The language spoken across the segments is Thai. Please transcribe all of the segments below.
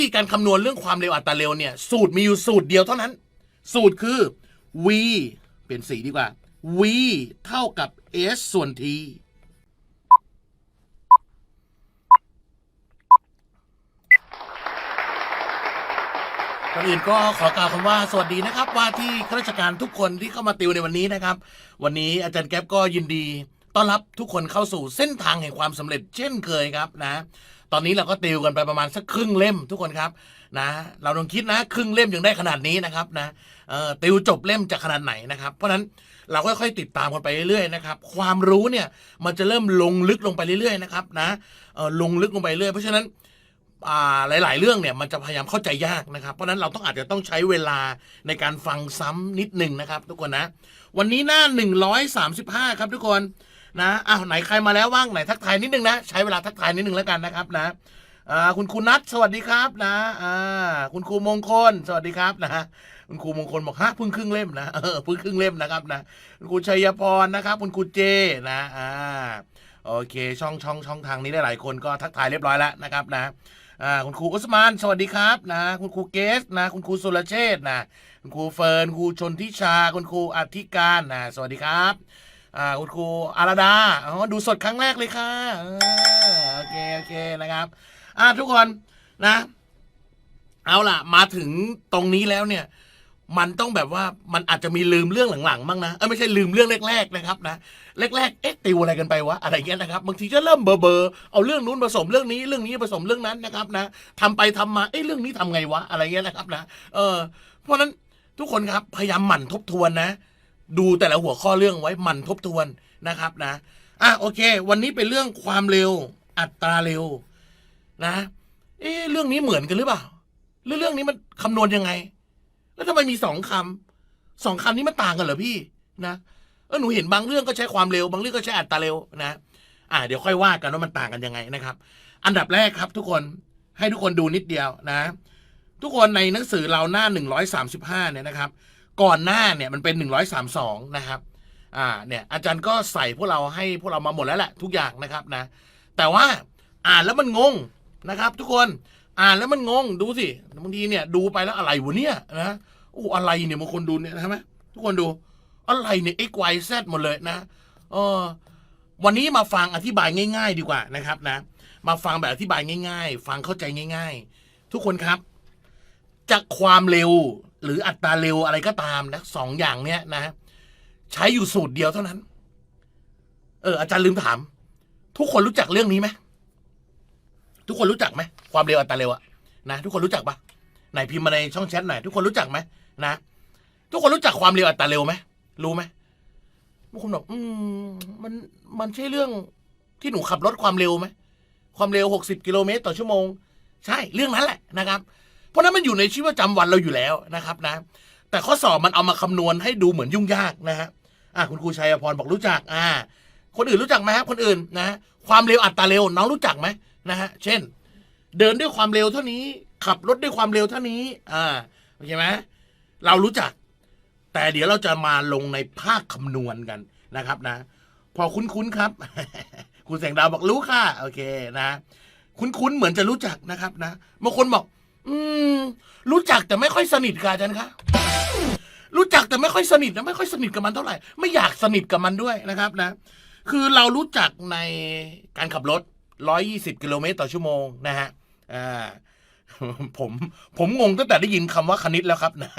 ธีการคำนวณเรื่องความเร็วอัตราเร็วเนี่ย สูตรมีอยู่สูตรเดียวเท่านั้น สูตรคือ v เปลี่ยนสีดีกว่า v เท่ากับ s ส่วน t ก่อนอื่นก็ขอกล่าวคำว่าสวัสดีนะครับว่าที่ข้าราชการทุกคนที่เข้ามาติวในวันนี้นะครับ วันนี้อาจารย์แก๊ปก็ยินดี ต้อนรับทุกคนเข้าสู่เส้นทางแห่งความสำเร็จเช่นเคยครับนะ ตอนนี้เราก็ติวกันไปประมาณสักครึ่งเล่มทุกคนครับนะเราลองคิดนะครึ่งเล่มยังได้ขนาดนี้นะครับนะเออติวจบเล่มจะขนาดไหนนะครับ เพราะฉะนั้นเราค่อยๆติดตามกันไปเรื่อยๆนะครับความรู้เนี่ยมันจะเริ่มลงลึกลงไปเรื่อยๆนะครับนะเออลงลึกลงไปเรื่อยเพราะฉะนั้นอ่าหลาย ๆ เรื่องเนี่ยมันจะพยายามเข้าใจยากนะครับ เพราะนั้นเราต้องอาจจะต้องใช้เวลาในการฟังซ้ำนิดหนึ่งนะครับ ทุกคนนะ วันนี้หน้า 135 ครับทุกคน นะอ้าวไหนใครมาแล้วว่างไหนทักทายนิดนึงนะใช้เวลาทักทายนิดนึงแล้วกันนะครับนะคุณครูนัทสวัสดีครับนะคุณครูมงคล สวัสดีครับนะคุณครูมงคลบอกฮะพิ่งครึ่งเล่มนะเออพิ่งครึ่งเล่มนะครับนะคุณครูชัยพรนะครับคุณครูเจนะอ่าโอเคช่องช่องช่องทางนี้หลายคนก็ทักทายเรียบร้อยแล้วนะครับนะอ่าคุณครูอุสมาน สวัสดีครับนะคุณครูเกสนะคุณครูสุรเชษนะคุณครูเฟิร์นครูชนทิชาคุณครูอธิการนะสวัสดีครับ อ่าคุณครูอาราดาอ๋อดูสดครั้งแรกเลยค่ะโอเคโอเคนะครับอ่าทุกคนนะ เอาล่ะ มาถึงตรงนี้แล้วเนี่ย มันต้องแบบว่ามันอาจจะมีลืมเรื่องหลังๆบ้างนะเออไม่ใช่ลืมเรื่องแรกๆนะครับนะแรกๆเอ๊ะติวอะไรกันไปวะอะไรเงี้ยนะครับบางทีจะเริ่มเบอร์เบอร์เอาเรื่องนู้นผสมเรื่องนี้เรื่องนี้ผสมเรื่องนั้นนะครับนะทำไปทำมาเอ๊ะเรื่องนี้ทำไงวะอะไรเงี้ยนะครับนะเออเพราะฉะนั้นทุกคนครับพยายามหมั่นทบทวนนะ ดูแต่ละหัวข้อเรื่องไว้มันทบทวนนะครับนะอะโอเค วันนี้เป็นเรื่องความเร็วอัตราเร็วนะ เอ๊ะเรื่องนี้เหมือนกันหรือเปล่าหรือเรื่องนี้มันคำนวณยังไง แล้วทำไมมีสองคำสองคำนี้มันต่างกันเหรอพี่นะเออหนูเห็นบางเรื่องก็ใช้ความเร็ว บางเรื่องก็ใช้อัตราเร็วนะ อ่า เดี๋ยวค่อยว่ากันว่ามันต่างกันยังไงนะครับ อันดับแรกครับ ทุกคนให้ทุกคนดูนิดเดียวนะ ทุกคนในหนังสือเราหน้าหนึ่งร้อยสามสิบห้าเนี่ยนะครับ ก่อนหน้าเนี่ยมันเป็นหนึ่งร้อยสามสองนะครับ อ่า เนี่ย อาจารย์ก็ใส่พวกเราให้พวกเรามาหมดแล้วแหละทุกอย่างนะครับนะ แต่ว่าอ่านแล้วมันงงนะครับ ทุกคนอ่านแล้วมันงงดูสิบางทีเนี่ยดูไปแล้วอะไรวะเนี่ยนะโอ้อะไรเนี่ยบางคนดูเนี่ยใช่ไหมทุกคนดูอะไรเนี่ย x y z หมดเลยนะเออวันนี้มาฟังอธิบายง่าย ๆ ดีกว่านะครับนะ มาฟังแบบอธิบายง่าย ๆ ฟังเข้าใจง่าย ๆ ทุกคนครับ จากความเร็ว หรืออัตราเร็วอะไรก็ตามนะสองอย่างเนี้ยนะ ใช้อยู่สูตรเดียวเท่านั้น เออ อาจารย์ลืมถาม ทุกคนรู้จักเรื่องนี้ไหมทุกคนรู้จักไหมความเร็วอัตราเร็วอะนะทุกคนรู้จักปะไหนพิมพ์มาในช่องแชทหน่อยทุกคนรู้จักไหมนะทุกคนรู้จักความเร็วอัตราเร็วไหมรู้ไหมบางคนบอกอืมมันมันใช่เรื่องที่หนูขับรถความเร็วไหมความเร็วหกสิบกิโลเมตรต่อชั่วโมง ใช่เรื่องนั้นแหละนะครับ ราะนั้นมันอยู่ในชีวิตประจำวันเราอยู่แล้วนะครับนะ แต่ข้อสอบมันเอามาคำนวณให้ดูเหมือนยุ่งยากนะฮะอะคุณครูชัยพรบอกรู้จักอ่า คนอื่นรู้จักไหมครับคนอื่นนะความเร็วอัตราเร็วน้องรู้จักไหมนะฮะเช่น เดินด้วยความเร็วเท่านี้ ขับรถด้วยความเร็วเท่านี้ อ่าโอเคไหมเรารู้จัก แต่เดี๋ยวเราจะมาลงในภาคคำนวณกันนะครับนะ พอคุ้นๆครับ คุณแสงดาวบอกรู้ค่ะ โอเคนะ คุ้นๆเหมือนจะรู้จักนะครับนะบางคนบอก อืม รู้จักแต่ไม่ค่อยสนิทกับอาจารย์ครับรู้จักแต่ไม่ค่อยสนิทนะไม่ค่อยสนิทกับมันเท่าไหร่ไม่อยากสนิทกับมันด้วยนะครับนะ คือเรารู้จักในการขับรถ 120 กิโลเมตรต่อชั่วโมงนะฮะอ่าผมผมงงตั้งแต่ได้ยินคำว่าคณิตแล้วครับนะ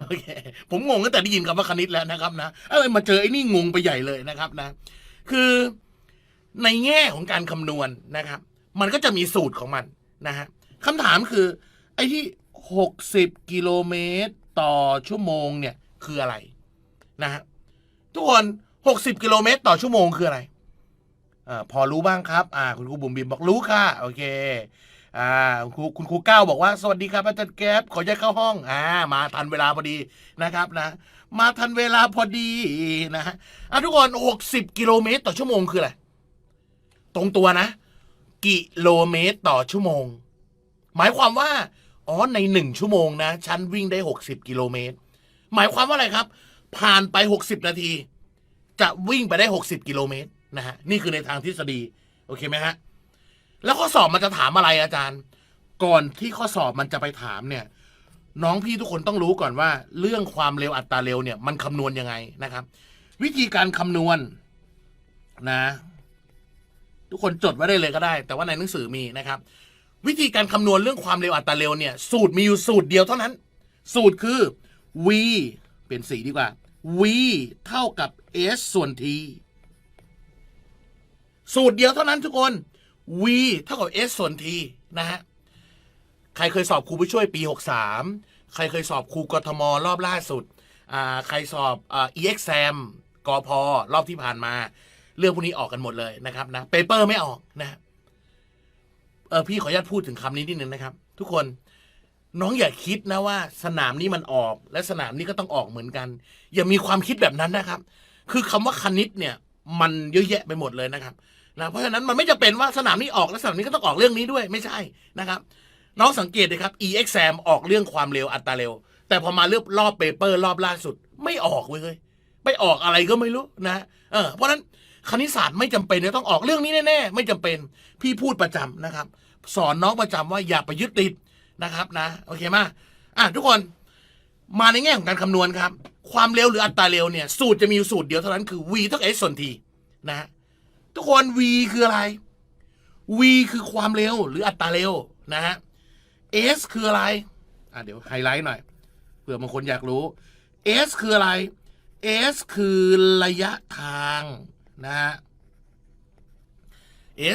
โอเคผมงงตั้งแต่ได้ยินคำว่าคณิตแล้วนะครับนะเอ้ยมาเจอไอ้นี่งงไปใหญ่เลยนะครับนะ คือในแง่ของการคำนวณนะครับ มันก็จะมีสูตรของมันนะฮะ คำถามคือ ไอ้ที่ 60 กิโลเมตรต่อชั่วโมงเนี่ยคืออะไรนะฮะทุกคน 60 กิโลเมตรต่อชั่วโมงคืออะไรอาพอรู้บ้างครับ อ่า คุณครูบุ๋มบิมบอกรู้ค่ะ โอเค อ่า คุณครูคุณครูก้าวบอกว่า สวัสดีครับอาจารย์แก๊ปขอย้ายเข้าห้อง อ่า มาทันเวลาพอดีนะครับนะ มาทันเวลาพอดีนะฮะอะทุกคน 60 กิโลเมตรต่อชั่วโมงคืออะไร ตรงตัวนะ กิโลเมตรต่อชั่วโมง หมายความว่า อ๋อในหนึ่งชั่วโมงนะ ฉันวิ่งได้ 60 กิโลเมตร หมายความว่าอะไรครับ ผ่านไป 60 นาที จะวิ่งไปได้ 60 กิโลเมตรนะฮะนี่คือในทางทฤษฎี โอเคไหมฮะ แล้วข้อสอบมันจะถามอะไรอาจารย์ ก่อนที่ข้อสอบมันจะไปถามเนี่ย น้องพี่ทุกคนต้องรู้ก่อนว่า เรื่องความเร็วอัตราเร็วเนี่ย มันคำนวณยังไงนะครับ วิธีการคำนวณนะทุกคนจดไว้ได้เลยก็ได้ แต่ว่าในหนังสือมีนะครับ วิธีการคำนวณเรื่องความเร็วอัตราเร็วเนี่ย สูตรมีอยู่สูตรเดียวเท่านั้น สูตรคือ v เป็นสีดีกว่า v เท่ากับ s ส่วน t สูตรเดียวเท่านั้นทุกคน v เท่ากับ s ส่วน t นะฮะ ใครเคยสอบครูผู้ช่วยปี 63 ใครเคยสอบครูกทม รอบล่าสุดอ่าใครสอบอ่า EXAM กพรอบที่ผ่านมา เรื่องพวกนี้ออกกันหมดเลยนะครับนะเปเปอร์ไม่ออกนะ เออพี่ขออนุญาตพูดถึงคำนี้นิดนึงนะครับ ทุกคนน้องอย่าคิดนะว่า สนามนี้มันออก และสนามนี้ก็ต้องออกเหมือนกัน อย่ามีความคิดแบบนั้นนะครับ คือคำว่าคณิตเนี่ย มันเยอะแยะไปหมดเลยนะครับนะเพราะฉะนั้นมันไม่จะเป็นว่าสนามนี้ออกและสนามนี้ก็ต้องออกเรื่องนี้ด้วยไม่ใช่นะครับน้องสังเกตเลยครับ EXAM ออกเรื่องความเร็วอัตราเร็ว แต่พอมาเลือกรอบเปเปอร์รอบล่าสุด ไม่ออกเว้ยไปออกอะไรก็ไม่รู้นะเออเพราะฉะนั้นคณิตศาสตร์ไม่จำเป็นจะต้องออกเรื่องนี้แน่ๆไม่จำเป็นพี่พูดประจำนะครับ สอนน้องประจำว่าอย่าไปยึดติดนะครับนะ โอเคมาอะทุกคนมาในแง่ของการคำนวณครับ ความเร็วหรืออัตราเร็วเนี่ย สูตรจะมีอยู่สูตรเดียวเท่านั้นคือ v เท่ากับ s ส่วน t นะฮะทุกคน v คืออะไร v คือความเร็วหรืออัตราเร็วนะฮะ s คืออะไร อะเดี๋ยวไฮไลท์หน่อยเผื่อบางคนอยากรู้ s คืออะไร s คือระยะทางนะฮะ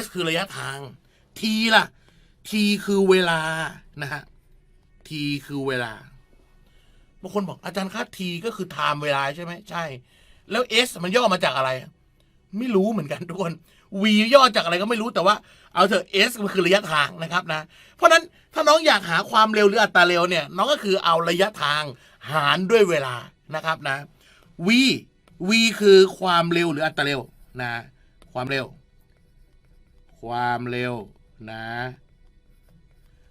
s คือระยะทาง t ล่ะ t คือเวลานะฮะ t คือเวลาบางคนบอกอาจารย์คะ t ก็คือ time เวลาใช่ไหมใช่ แล้ว s มันย่อมาจากอะไร ไม่รู้เหมือนกันทุกคน v ย่อจากอะไรก็ไม่รู้แต่ว่า เอาเถอะ s มันคือระยะทางนะครับนะ เพราะฉะนั้นถ้าน้องอยากหาความเร็วหรืออัตราเร็วเนี่ย น้องก็คือเอาระยะทางหารด้วยเวลานะครับนะ v v คือความเร็วหรืออัตราเร็วนะ ความเร็ว ความเร็ว นะ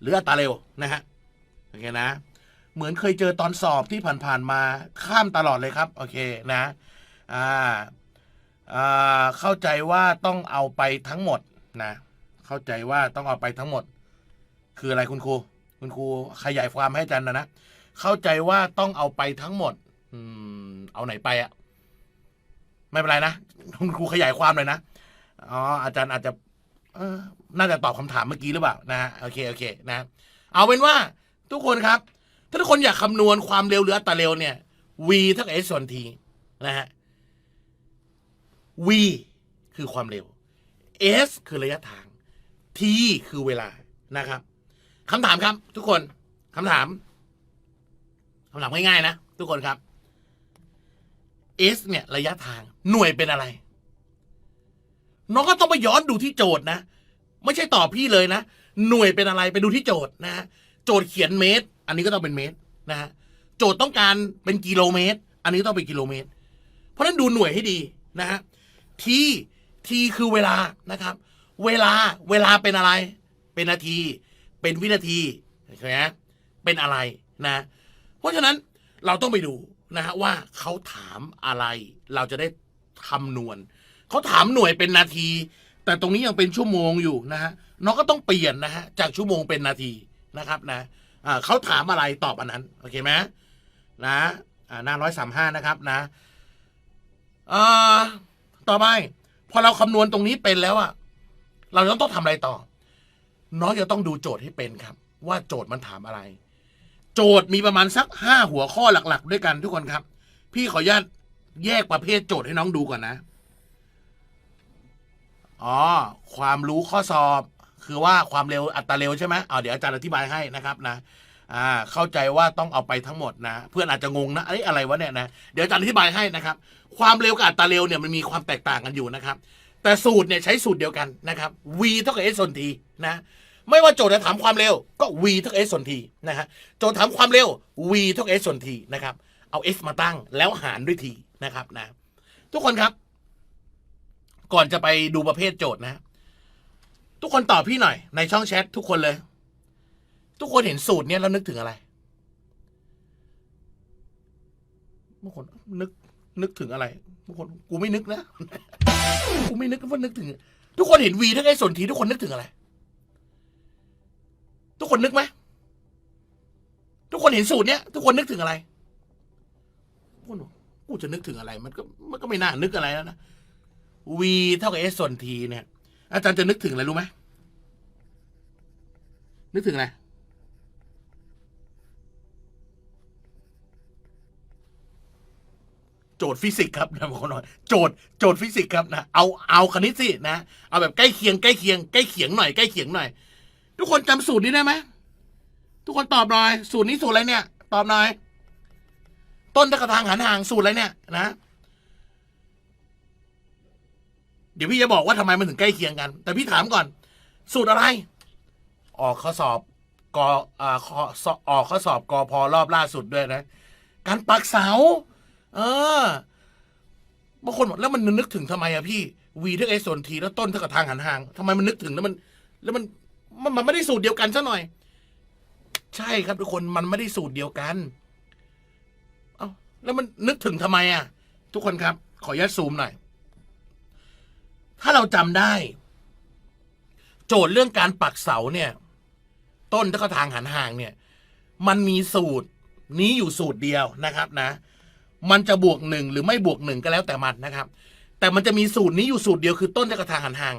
หรืออัตราเร็วนะฮะโอเคนะ เหมือนเคยเจอตอนสอบที่ผ่านๆมาข้ามตลอดเลยครับ โอเคนะอ่าอ่าเข้าใจว่าต้องเอาไปทั้งหมดนะ เข้าใจว่าต้องเอาไปทั้งหมด คืออะไรคุณครูคุณครูขยายความให้อาจารย์นะนะเข้าใจว่าต้องเอาไปทั้งหมด อืม เอาไหนไปอะไม่เป็นไรนะคุณครูขยายความเลยนะอ๋ออาจารย์อาจจะ เออน่าจะตอบคำถามเมื่อกี้หรือเปล่านะฮะโอเค โอเค นะ เอาเป็นว่าทุกคนครับ ถ้าทุกคนอยากคำนวณความเร็วหรืออัตราเร็วเนี่ย v เท่ากับ s ส่วน t นะฮะ v คือความเร็ว s คือระยะทาง t คือเวลานะครับคำถามครับ ทุกคนคำถามคำถามง่ายๆนะ ทุกคนครับ s เนี่ยระยะทางหน่วยเป็นอะไร น้องก็ต้องไปย้อนดูที่โจทย์นะ ไม่ใช่ตอบพี่เลยนะ หน่วยเป็นอะไรไปดูที่โจทย์นะ โจทย์เขียนเมตร อันนี้ก็ต้องเป็นเมตรนะฮะโจทย์ต้องการเป็นกิโลเมตร อันนี้ต้องเป็นกิโลเมตร เพราะฉะนั้นดูหน่วยให้ดีนะฮะทีทีคือเวลานะครับ เวลาเวลาเป็นอะไร เป็นนาที เป็นวินาทีใช่ไหมเป็นอะไรนะ เพราะฉะนั้นเราต้องไปดูนะฮะว่าเขาถามอะไร เราจะได้คำนวณ เขาถามหน่วยเป็นนาที แต่ตรงนี้ยังเป็นชั่วโมงอยู่นะฮะน้องก็ต้องเปลี่ยนนะฮะจากชั่วโมงเป็นนาทีนะครับนะอ่าเขาถามอะไรตอบอันนั้นโอเคไหมนะอ่าหน้าร้อยสามห้านะครับนะอ่าต่อไปพอเราคำนวณตรงนี้เป็นแล้วอะเราต้องต้องทำอะไรต่อ น้องจะต้องดูโจทย์ให้เป็นครับ ว่าโจทย์มันถามอะไร โจทย์มีประมาณสักห้าหัวข้อหลัก ๆ ด้วยกันทุกคนครับ พี่ขออนุญาตแยกประเภทโจทย์ให้น้องดูก่อนนะ อ๋อ ความรู้ข้อสอบ คือว่าความเร็วอัตราเร็วใช่ไหมเอาเดี๋ยวอาจารย์อธิบายให้นะครับนะ อ่า เข้าใจว่าต้องเอาไปทั้งหมดนะ เพื่อนอาจจะงงนะเอ้ยอะไรวะเนี่ยนะ เดี๋ยวอาจารย์อธิบายให้นะครับ ความเร็วกับอัตราเร็วเนี่ยมันมีความแตกต่างกันอยู่นะครับ แต่สูตรเนี่ยใช้สูตรเดียวกันนะครับ v เท่ากับ s ส่วน t นะ ไม่ว่าโจทย์จะถามความเร็วก็ v เท่ากับ s ส่วน t นะฮะ โจทย์ถามความเร็ว v เท่ากับ s ส่วน t นะครับ เอา s มาตั้งแล้วหารด้วย t นะครับนะ ทุกคนครับ ก่อนจะไปดูประเภทโจทย์นะ ทุกคนตอบพี่หน่อย ในช่องแชททุกคนเลย ทุกคนเห็นสูตรเนี้ยแล้วนึกถึงอะไรบางคนนึกนึกถึงอะไรบางคนกูไม่นึกนะกูไม่นึกว่านึกถึง ทุกคนเห็น v เท่ากับ s ส่วน t ทุกคนนึกถึงอะไร ทุกคนนึกไหมทุกคนเห็นสูตรเนี้ยทุกคนนึกถึงอะไรพูดกูจะนึกถึงอะไร มันก็มันก็ไม่น่านึกอะไรแล้วนะ v เท่ากับ s ส่วน t เนี่ย อาจารย์จะนึกถึงอะไรรู้ไหมนึกถึงอะไรโจทย์ฟิสิกส์ครับนะบางคนบอกโจทย์โจทย์ฟิสิกส์ครับนะเอาเอาคณิตสินะเอาแบบใกล้เคียงใกล้เคียงใกล้เคียงหน่อยใกล้เคียงหน่อย ทุกคนจำสูตรนี้ได้ไหมทุกคนตอบหน่อย สูตรนี้สูตรอะไรเนี่ย ตอบหน่อย ต้นตะกะทางหันห่างสูตรอะไรเนี่ยนะ เดี๋ยวพี่จะบอกว่าทำไมมันถึงใกล้เคียงกัน แต่พี่ถามก่อน สูตรอะไร ออกข้อสอบกอ่าข้อสอบออกข้อสอบกอพอรอบล่าสุดด้วยนะ การปักเสา เออบางคนบอกแล้วมันนึกถึงทำไมอะพี่วีเท่าเอส่วนทีแล้วต้นเท่ากับทางหันห่างทำไมมันนึกถึงแล้วมัน แล้วมันมันมันไม่ได้สูตรเดียวกันซะหน่อย ใช่ครับทุกคนมันไม่ได้สูตรเดียวกัน เอ้าแล้วมันนึกถึงทำไมอะทุกคนครับ ขออนุญาตซูมหน่อย ถ้าเราจำได้ โจทย์เรื่องการปักเสาเนี่ย ต้นเท่กับทางหันห่างเนี่ย มันมีสูตรนี้อยู่สูตรเดียวนะครับนะ มันจะบวกหนึ่งหรือไม่บวกหนึ่งก็แล้วแต่มันนะครับ แต่มันจะมีสูตรนี้อยู่สูตรเดียวคือต้นจะกระทางหันห่าง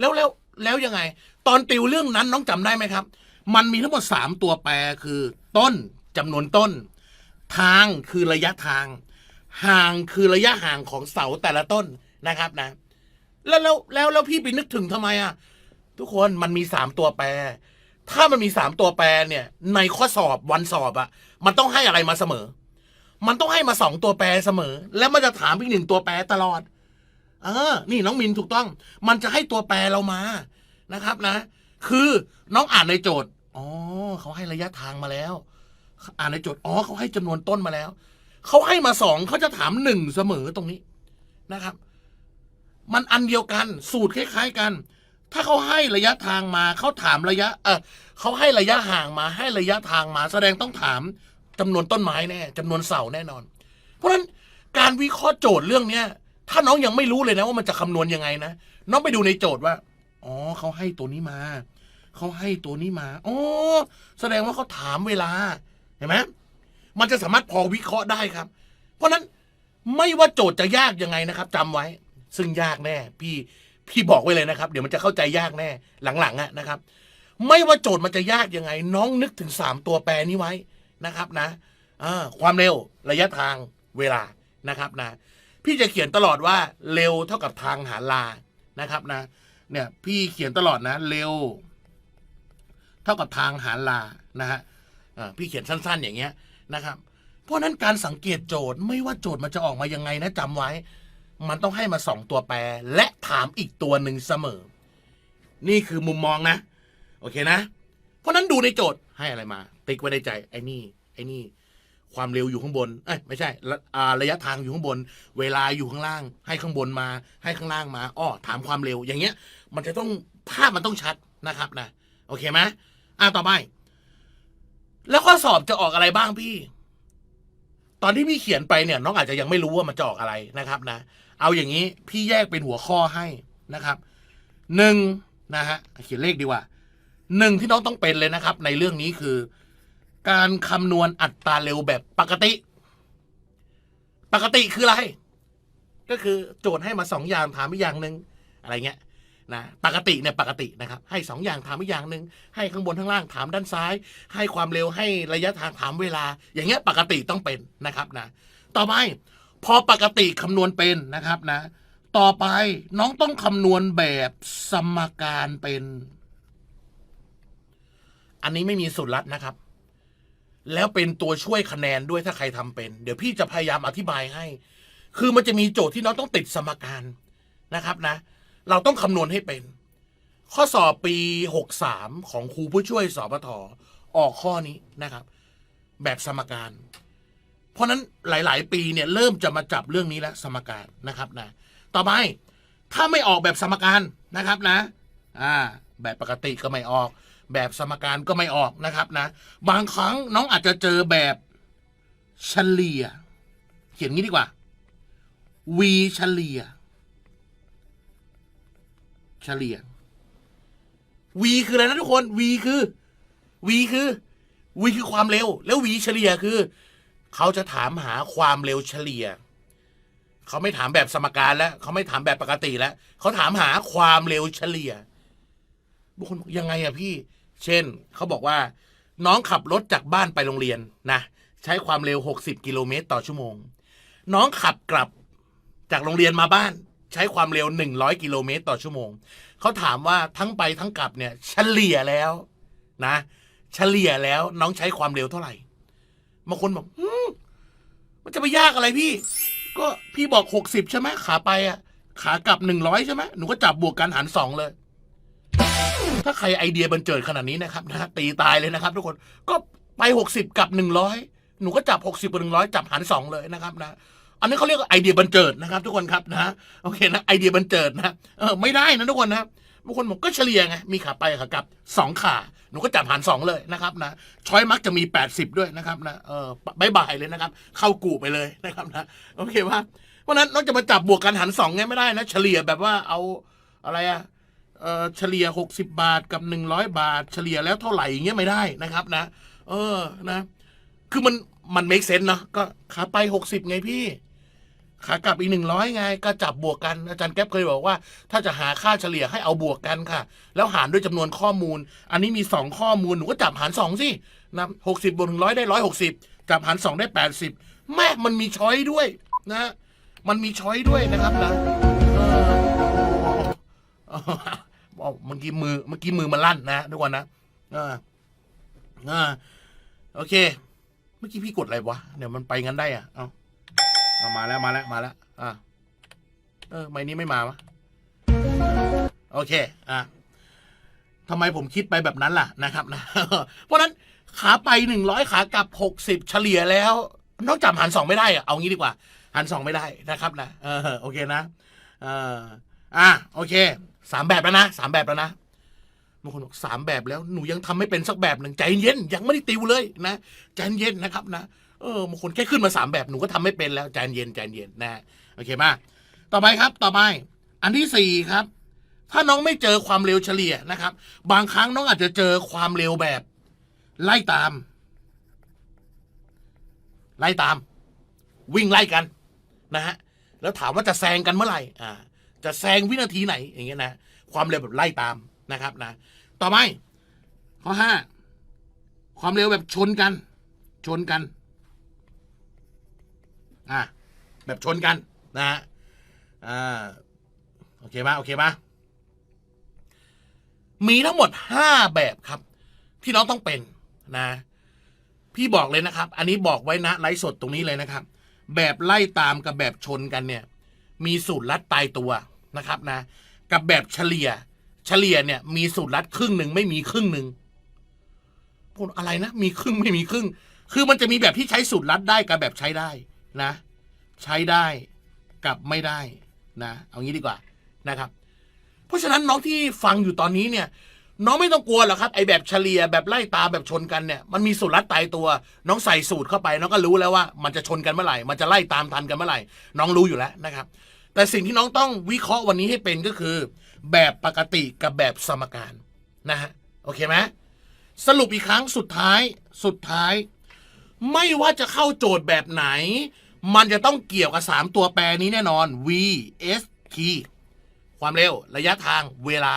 แล้วแล้วแล้วยังไง ตอนติวเรื่องนั้นน้องจำได้ไหมครับ มันมีทั้งหมดสามตัวแปรคือ ต้นจำนวนต้น ทางคือระยะทาง ห่างคือระยะห่างของเสาแต่ละต้นนะครับนะ แล้วแล้วแล้วแล้วพี่ไปนึกถึงทำไมอะ ทุกคนมันมีสามตัวแปร ถ้ามันมีสามตัวแปรเนี่ย ในข้อสอบวันสอบอะ มันต้องให้อะไรมาเสมอ มันต้องให้มาสองตัวแปรเสมอ แล้วมันจะถามอีกหนึ่งตัวแปรตลอดเออนี่น้องมินถูกต้อง มันจะให้ตัวแปรเรามานะครับนะ คือน้องอ่านในโจทย์อ๋อเขาให้ระยะทางมาแล้ว อ่านในโจทย์อ๋อเขาให้จำนวนต้นมาแล้วเขาให้มาสองเขาจะถามหนึ่งเสมอตรงนี้นะครับ มันอันเดียวกันสูตรคล้าย ๆ กัน ถ้าเขาให้ระยะทางมาเขาถามระยะเออเขาให้ระยะห่างมาให้ระยะทางมา แสดงต้องถามจำนวนต้นไม้แน่จำนวนเสาแน่นอน เพราะฉะนั้นการวิเคราะห์โจทย์เรื่องเนี้ยถ้าน้องยังไม่รู้เลยนะว่ามันจะคำนวณยังไงนะน้องไปดูในโจทย์ว่าอ๋อเขาให้ตัวนี้มาเขาให้ตัวนี้มาอ๋อแสดงว่าเขาถามเวลาเห็นไหมมันจะสามารถพอวิเคราะห์ได้ครับ เพราะฉะนั้นไม่ว่าโจทย์จะยากยังไงนะครับจำไว้ ซึ่งยากแน่ พี่พี่บอกไว้เลยนะครับ เดี๋ยวมันจะเข้าใจยากแน่หลังๆอะนะครับ ไม่ว่าโจทย์มันจะยากยังไง น้องนึกถึงสามตัวแปรนี้ไว้นะครับนะความเร็วระยะทางเวลานะครับนะ พี่จะเขียนตลอดว่าเร็วเท่ากับทางหารลานะครับนะ เนี่ยพี่เขียนตลอดนะ เร็ว เท่ากับทางหารลานะฮะพี่เขียนสั้น ๆ อย่างเงี้ยนะครับ เพราะฉะนั้นการสังเกตโจทย์ไม่ว่าโจทย์มันจะออกมายังไงนะจำไว้ มันต้องให้มาสองตัวแปร และถามอีกตัวหนึ่งเสมอ นี่คือมุมมองนะ โอเคนะ เพราะนั้นดูในโจทย์ให้อะไรมา ติ๊กไว้ในใจ ไอ้นี่ ไอ้นี่ ความเร็วอยู่ข้างบน เอ้ยไม่ใช่ระระยะทางอยู่ข้างบน เวลาอยู่ข้างล่าง ให้ข้างบนมา ให้ข้างล่างมาอ้อถามความเร็วอย่างเงี้ย มันจะต้องภาพมันต้องชัดนะครับนะโอเคไหมอ่าต่อไปแล้วข้อสอบจะออกอะไรบ้างพี่ ตอนที่พี่เขียนไปเนี่ย น้องอาจจะยังไม่รู้ว่ามันจะออกอะไรนะครับนะ เอาอย่างนี้พี่แยกเป็นหัวข้อให้นะครับหนึ่งนะฮะเขียนเลขดีกว่าหนึ่งที่น้องต้องเป็นเลยนะครับ ในเรื่องนี้คือ การคำนวณอัตราเร็วแบบปกติ ปกติคืออะไร ก็คือโจทย์ให้มาสองอย่างถามอีกอย่างหนึ่งอะไรเงี้ยนะปกติเนี่ยปกตินะครับ ให้สองอย่างถามอีกอย่างหนึ่งให้ข้างบนข้างล่างถามด้านซ้าย ให้ความเร็วให้ระยะทางถามเวลา อย่างเงี้ยปกติต้องเป็นนะครับนะต่อไป พอปกติคำนวณเป็นนะครับนะ ต่อไปน้องต้องคำนวณแบบสมการเป็น อันนี้ไม่มีสูตรลัดนะครับ แล้วเป็นตัวช่วยคะแนนด้วยถ้าใครทำเป็น เดี๋ยวพี่จะพยายามอธิบายให้ คือมันจะมีโจทย์ที่น้องต้องติดสมการนะครับนะ เราต้องคำนวณให้เป็น ข้อสอบปี 63 ของครูผู้ช่วยสปทออกข้อนี้นะครับ แบบสมการ เพราะฉะนั้นหลาย ๆ ปีเนี่ยเริ่มจะมาจับเรื่องนี้แล้วสมการนะครับนะต่อไปถ้าไม่ออกแบบสมการนะครับนะอ่าแบบปกติก็ไม่ออก แบบสมการก็ไม่ออกนะครับนะ บางครั้งน้องอาจจะเจอแบบเฉลี่ย เขียนงี้ดีกว่า v เฉลี่ย เฉลี่ย v คืออะไรนะทุกคน v คือ V คือ V คือความเร็ว แล้ว V เฉลี่ยคือ เขาจะถามหาความเร็วเฉลี่ย เขาไม่ถามแบบสมการแล้ว เขาไม่ถามแบบปกติแล้ว เขาถามหาความเร็วเฉลี่ยบุคคลบอกยังไงอะพี่ เช่น เขาบอกว่า น้องขับรถจากบ้านไปโรงเรียนนะ ใช้ความเร็ว 60 กิโลเมตรต่อชั่วโมง น้องขับกลับจากโรงเรียนมาบ้าน ใช้ความเร็ว 100 กิโลเมตรต่อชั่วโมง เขาถามว่าทั้งไปทั้งกลับเนี่ย เฉลี่ยแล้วนะ เฉลี่ยแล้วน้องใช้ความเร็วเท่าไหร่ บางคนบอกอืมมันจะไปยากอะไรพี่ ก็พี่บอก60ใช่ไหมขาไปอะ ขากลับ100ใช่ไหมหนูก็จับบวกกันหารสองเลย ถ้าใครไอเดียบันเจิดขนาดนี้นะครับนะตีตายเลยนะครับ ทุกคนก็ไป60กับ100หนูก็จับ60กับ100จับหารสองเลยนะครับนะอันนี้เขาเรียกว่าไอเดียบันเจิดนะครับ ทุกคนครับนะโอเคนะไอเดียบันเจิดนะเออไม่ได้นะทุกคนนะบางคนบอกก็เฉลี่ยไงมีขาไปขากลับสองขา หนูก็จับหารสองเลยนะครับนะช้อยมักจะมี 80 ด้วยนะครับนะเออบายบายเลยนะครับ เข้ากูไปเลยนะครับนะโอเคว่าเพราะนั้นนอกจากมาจับบวกกันหารสองไงไม่ได้นะ เฉลี่ยแบบว่าเอาอะไรอะเออเฉลี่ย 60 บาทกับ 100 บาท เฉลี่ยแล้วเท่าไหร่อย่างเงี้ยไม่ได้นะครับนะ เออนะ คือมันมันเมคเซนเนาะก็ขาไป 60 ไงพี่ ขากลับอีกหนึ่งร้อยไง ก็จับบวกกันอาจารย์แก๊ปเคยบอกว่า ถ้าจะหาค่าเฉลี่ยให้เอาบวกกันค่ะ แล้วหารด้วยจำนวนข้อมูล อันนี้มีสองข้อมูลหนูก็จับหารสองสินะหกสิบบวกหนึ่งร้อยได้ร้อยหกสิบจับหารสองได้แปดสิบแม่มันมีช้อยด้วยนะ มันมีช้อยด้วยนะครับนะเออเออเมื่อกี้มือเมื่อกี้มือมันลั่นนะทุกคนนะออเออโอเค เมื่อกี้พี่กดอะไรวะเดี๋ยวมันไปงั้นได้อะเอา เอามาแล้วมาแล้วมาแล้วอะเออไม่นี้ไม่มาวะโอเค อะทำไมผมคิดไปแบบนั้นล่ะนะครับนะ เพราะนั้นขาไปหนึ่งร้อยขากลับหกสิบเฉลี่ยแล้ว นอกจากหารสองไม่ได้อะเอางี้ดีกว่าหารสองไม่ได้นะครับนะเออโอเคนะเอออะโอเคสามแบบแล้วนะสามแบบแล้วนะบางคนบอกสามแบบแล้วหนูยังทำไม่เป็นสักแบบหนึ่งใจเย็นยังไม่ได้ติวเลยนะใจเย็นนะครับนะ เออบางคนแค่ขึ้นมาสามแบบหนูก็ทำไม่เป็นแล้วใจเย็นใจเย็นนะ โอเคมาต่อไปครับต่อไป อันที่สี่ครับ ถ้าน้องไม่เจอความเร็วเฉลี่ยนะครับ บางครั้งน้องอาจจะเจอความเร็วแบบ ไล่ตาม ไล่ตาม วิ่งไล่กันนะฮะแล้วถามว่าจะแซงกันเมื่อไหร่อ่าจะแซงวินาทีไหนอย่างเงี้ยนะความเร็วแบบไล่ตามนะครับนะ ต่อไปข้อห้าความเร็วแบบชนกัน ชนกัน อะแบบชนกันนะฮะอ่าโอเคปะโอเคปะมีทั้งหมดห้าแบบครับ ที่น้องต้องเป็นนะ พี่บอกเลยนะครับ อันนี้บอกไว้นะไลฟ์สดตรงนี้เลยนะครับ แบบไล่ตามกับแบบชนกันเนี่ย มีสูตรลัดตายตัวนะครับนะ กับแบบเฉลี่ย เฉลี่ยเนี่ย มีสูตรลัดครึ่งหนึ่งไม่มีครึ่งหนึ่งพูดอะไรนะมีครึ่งไม่มีครึ่ง คือมันจะมีแบบที่ใช้สูตรลัดได้กับแบบใช้ได้ นะ ใช้ได้กับไม่ได้นะ เอางี้ดีกว่านะครับ เพราะฉะนั้นน้องที่ฟังอยู่ตอนนี้เนี่ย น้องไม่ต้องกลัวหรอกครับไอแบบเฉลี่ยแบบไล่ตามแบบชนกันเนี่ยมันมีสูตรลัดตายตัว น้องใส่สูตรเข้าไป น้องก็รู้แล้วว่ามันจะชนกันเมื่อไหร่มันจะไล่ตามทันกันเมื่อไหร่ น้องรู้อยู่แล้วนะครับ แต่สิ่งที่น้องต้องวิเคราะห์วันนี้ให้เป็นก็คือ แบบปกติกับแบบสมการนะฮะโอเคไหมสรุปอีกครั้งสุดท้ายสุดท้าย ไม่ว่าจะเข้าโจทย์แบบไหน มันจะต้องเกี่ยวกับ 3 ตัวแปรนี้แน่นอน v s t ความเร็ว ระยะทางเวลา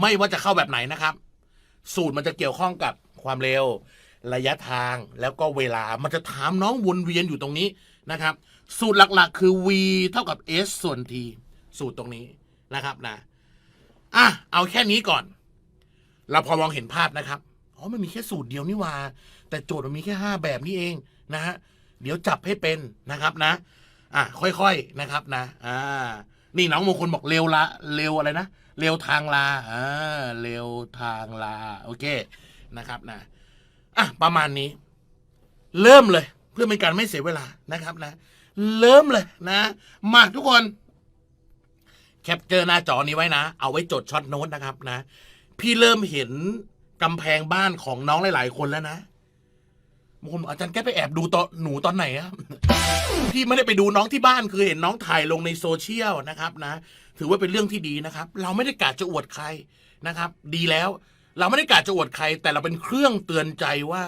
ไม่ว่าจะเข้าแบบไหนนะครับ สูตรมันจะเกี่ยวข้องกับความเร็ว ระยะทางแล้วก็เวลามันจะถามน้องวนเวียนอยู่ตรงนี้นะครับ สูตรหลักๆ คือ v เท่ากับ s ส่วน t สูตรตรงนี้นะครับนะอะเอาแค่นี้ก่อน เราพอมองเห็นภาพนะครับอ๋อมันมีแค่สูตรเดียวนี่ว่า แต่โจทย์มันมีแค่ห้าแบบนี้เองนะฮะ เดี๋ยวจับให้เป็นนะครับนะ อะค่อยๆนะครับนะ อ่า นี่น้องมงคลบอกเร็วละเร็วอะไรนะเร็วทางลาอ่าเร็วทางลาโอเคนะครับนะอะประมาณนี้ เริ่มเลย เพื่อเป็นการไม่เสียเวลานะครับนะ เริ่มเลยนะ มาทุกคนแคปเจอร์หน้าจอนี้ไว้นะ เอาไว้จดช็อตโน้ตนะครับนะ พี่เริ่มเห็นกำแพงบ้านของน้องหลาย ๆ คนแล้วนะ บางคนบอกอาจารย์แกไปแอบดูตอนหนูตอนไหนอะ พี่ไม่ได้ไปดูน้องที่บ้านคือเห็นน้องถ่ายลงในโซเชียลนะครับนะ ถือว่าเป็นเรื่องที่ดีนะครับ เราไม่ได้กะจะอวดใครนะครับ ดีแล้ว เราไม่ได้กะจะอวดใคร แต่เราเป็นเครื่องเตือนใจว่า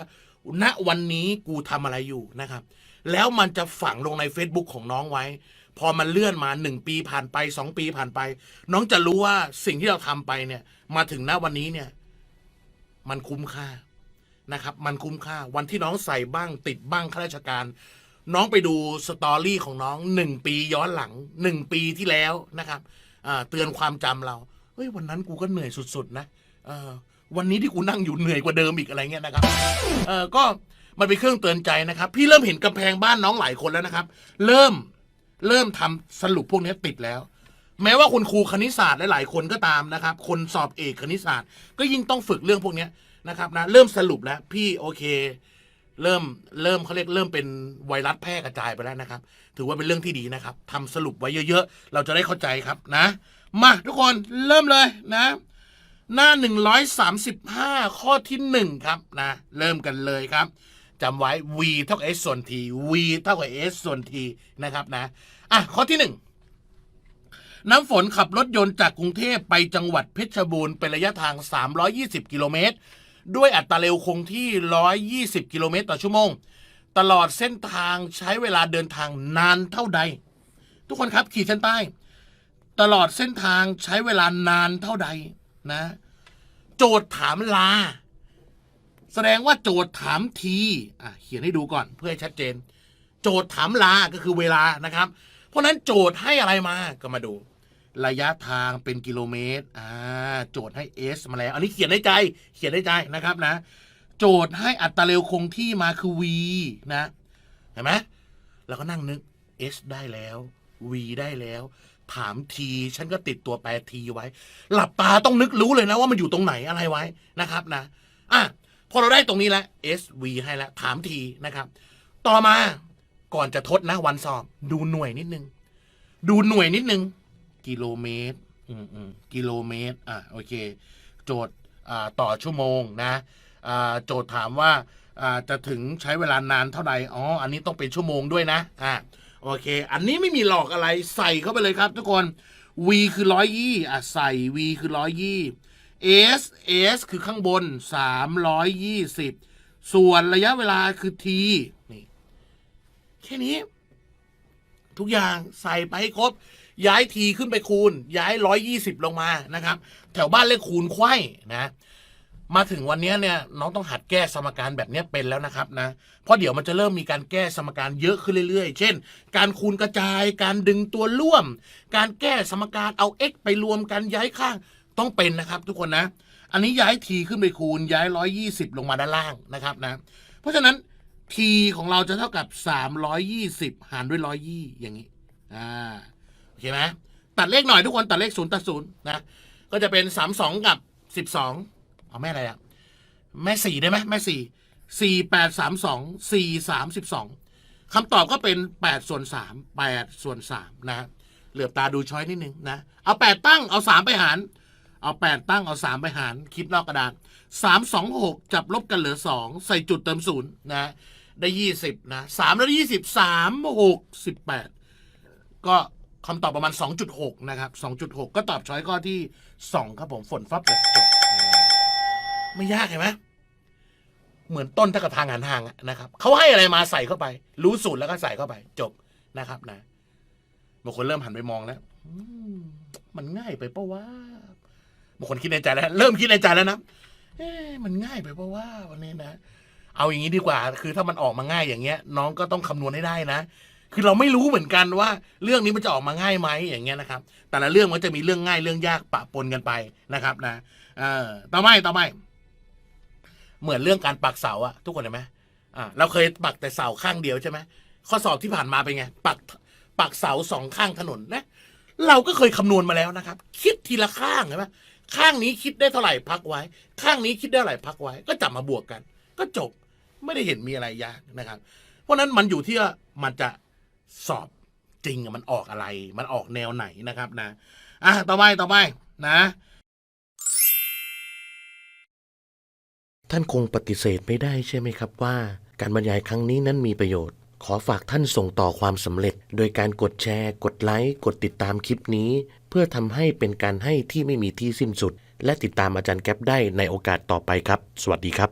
ณวันนี้กูทำอะไรอยู่นะครับ แล้วมันจะฝังลงใน Facebook ของน้องไว้ พอมันเลื่อนมาหนึ่งปีผ่านไปสองปีผ่านไป น้องจะรู้ว่าสิ่งที่เราทำไปเนี่ย มาถึงณวันนี้เนี่ย มันคุ้มค่า นะครับ มันคุ้มค่าวันที่น้องใส่บ้างติดบ้างข้าราชการ น้องไปดูสตอรี่ของน้องหนึ่งปีย้อนหลังหนึ่งปีที่แล้วนะครับเตือนความจำเราเฮ้ยวันนั้นกูก็เหนื่อยสุด ๆ นะวันนี้ที่กูนั่งอยู่เหนื่อยกว่าเดิมอีกอะไรเงี้ยนะครับเออก็มันเป็นเครื่องเตือนใจนะครับ พี่เริ่มเห็นกำแพงบ้านน้องหลายคนแล้วนะครับ เริ่มเริ่มทำสรุปพวกนี้ติดแล้ว แม้ว่าคุณครูคณิตศาสตร์หลายๆคนก็ตามนะครับ คนสอบเอกคณิตศาสตร์ ก็ยิ่งต้องฝึกเรื่องพวกนี้ นะครับนะเริ่มสรุปแล้วพี่โอเค เริ่มเริ่มเขาเรียกเริ่มเป็นไวรัสแพร่กระจายไปแล้วนะครับ ถือว่าเป็นเรื่องที่ดีนะครับทำสรุปไว้เยอะๆ เราจะได้เข้าใจครับนะ มาทุกคนเริ่มเลยนะ หน้า 135 ข้อที่ 1 ครับนะ เริ่มกันเลยครับจำไว้ v เท่ากับ s ส่วน t v เท่ากับ s ส่วน t นะครับนะอะข้อที่ 1น้ำฝนขับรถยนต์จากกรุงเทพไปจังหวัดเพชรบูรณ์เป็นระยะทาง 320 กิโลเมตร ด้วยอัตราเร็วคงที่ 120 กิโลเมตรต่อชั่วโมง ตลอดเส้นทางใช้เวลาเดินทางนานเท่าใด ทุกคนครับขีดเส้นใต้ ตลอดเส้นทางใช้เวลานานเท่าใดนะ โจทย์ถามลา แสดงว่าโจทย์ถามทีอะเขียนให้ดูก่อนเพื่อให้ชัดเจน โจทย์ถามลาก็คือเวลานะครับ เพราะฉะนั้นโจทย์ให้อะไรมาก็มาดู ระยะทางเป็นกิโลเมตรอ่าโจทย์ให้ s มาแล้ว อันนี้เขียนในใจ เขียนในใจนะครับนะ โจทย์ให้อัตราเร็วคงที่มาคือ v นะ เห็นไหมเราก็นั่งนึก s ได้แล้ว v ได้แล้ว ถาม t ฉันก็ติดตัวแปร t ไว้ หลับตาต้องนึกรู้เลยนะว่ามันอยู่ตรงไหนอะไรไว้นะครับนะอะพอเราได้ตรงนี้แล้ว s v ให้แล้วถาม t นะครับ ต่อมาก่อนจะทดนะวันสอบ ดูหน่วยนิดนึง ดูหน่วยนิดนึง กิโลเมตรอืมอืมกิโลเมตรอะโอเค โจทย์อ่าต่อชั่วโมงนะอ่าโจทย์ถามว่าอ่าจะถึงใช้เวลานานเท่าไหร่อ๋ออันนี้ต้องเป็นชั่วโมงด้วยนะอะโอเค อันนี้ไม่มีหลอกอะไรใส่เข้าไปเลยครับทุกคน v คือร้อยยี่อะใส่ v คือร้อยยี่ s s คือข้างบนสามร้อยยี่สิบส่วนระยะเวลาคือ t นี่แค่นี้ ทุกอย่างใส่ไปให้ครบ ย้ายทีขึ้นไปคูณ ย้ายร้อยยี่สิบลงมานะครับ แถวบ้านเลขคูณไขว้นะ มาถึงวันนี้เนี่ยน้องต้องหัดแก้สมการแบบนี้เป็นแล้วนะครับนะเพราะเดี๋ยวมันจะเริ่มมีการแก้สมการเยอะขึ้นเรื่อยๆ เช่น การคูณกระจายการดึงตัวร่วม การแก้สมการเอา x ไปรวมกันย้ายข้างต้องเป็นนะครับ ทุกคนนะ อันนี้ย้ายทีขึ้นไปคูณย้ายร้อยยี่สิบลงมาด้านล่างนะครับนะ เพราะฉะนั้นทีของเราจะเท่ากับสามร้อยยี่สิบหารด้วยร้อยยี่อย่างนี้ อ่า เคไหมตัดเลขหน่อยทุกคนตัดเลขศูนย์ตัดศูนย์นะก็จะเป็นสามสองกับสิบสองเอาแม่อะไรอะแม่สี่ได้ไหมแม่สี่สี่แปดสามสองสี่สามสิบสองคำตอบก็เป็นแปดส่วนสามแปดส่วนสามนะเหลือบตาดูช้อยนิดนึงนะเอาแปดตั้งเอาสามไปหาร เอาแปดตั้งเอาสามไปหารคิดนอกกระดานสามสองหกจับลบกันเหลือสองใส่จุดเติมศูนย์นะได้ยี่สิบนะสามแล้วได้ยี่สิบสามหกสิบแปดก็ คำตอบประมาณ 2.6 นะครับ 2.6 ก็ตอบช้อยข้อที่ 2 ครับผมฝนฟับเลยจบไม่ยากเห็นไหมเหมือนต้นถ้ากระทางหันทางนะครับเขาให้อะไรมาใส่เข้าไป รู้สูตรแล้วก็ใส่เข้าไป จบนะครับนะบางคนเริ่มหันไปมองแล้วมันง่ายไปปะวะบางคนคิดในใจแล้ว เริ่มคิดในใจแล้วนะเอ๊มันง่ายไปปะวะวันนี้นะเอาอย่างนี้ดีกว่า คือถ้ามันออกมาง่ายอย่างเงี้ย น้องก็ต้องคำนวณให้ได้นะ คือเราไม่รู้เหมือนกันว่า เรื่องนี้มันจะออกมาง่ายไหมอย่างเงี้ยนะครับ แต่ละเรื่องมันจะมีเรื่องง่ายเรื่องยากปะปนกันไปนะครับนะเออต่อไปต่อไปเหมือนเรื่องการปักเสาอะทุกคนเห็นไหมอ่าเราเคยปักแต่เสาข้างเดียวใช่ไหมข้อสอบที่ผ่านมาเป็นไง ปักปักเสาสองข้างถนนนะเราก็เคยคำนวณมาแล้วนะครับ คิดทีละข้างเห็นไหมข้างนี้คิดได้เท่าไหร่พักไว้ ข้างนี้คิดได้เท่าไหร่พักไว้ ก็จับมาบวกกัน ก็จบไม่ได้เห็นมีอะไรยากนะครับ เพราะฉะนั้นมันอยู่ที่ว่ามันจะ สอบจริงมันออกอะไร มันออกแนวไหนนะครับนะ อะ ต่อไป ต่อไป นะ ท่านคงปฏิเสธไม่ได้ใช่ไหมครับว่า การบรรยายครั้งนี้นั้นมีประโยชน์ ขอฝากท่านส่งต่อความสำเร็จ โดยการกดแชร์ กดไลค์ กดติดตามคลิปนี้ เพื่อทำให้เป็นการให้ที่ไม่มีที่สิ้นสุด และติดตามอาจารย์แก๊ปได้ในโอกาสต่อไปครับ สวัสดีครับ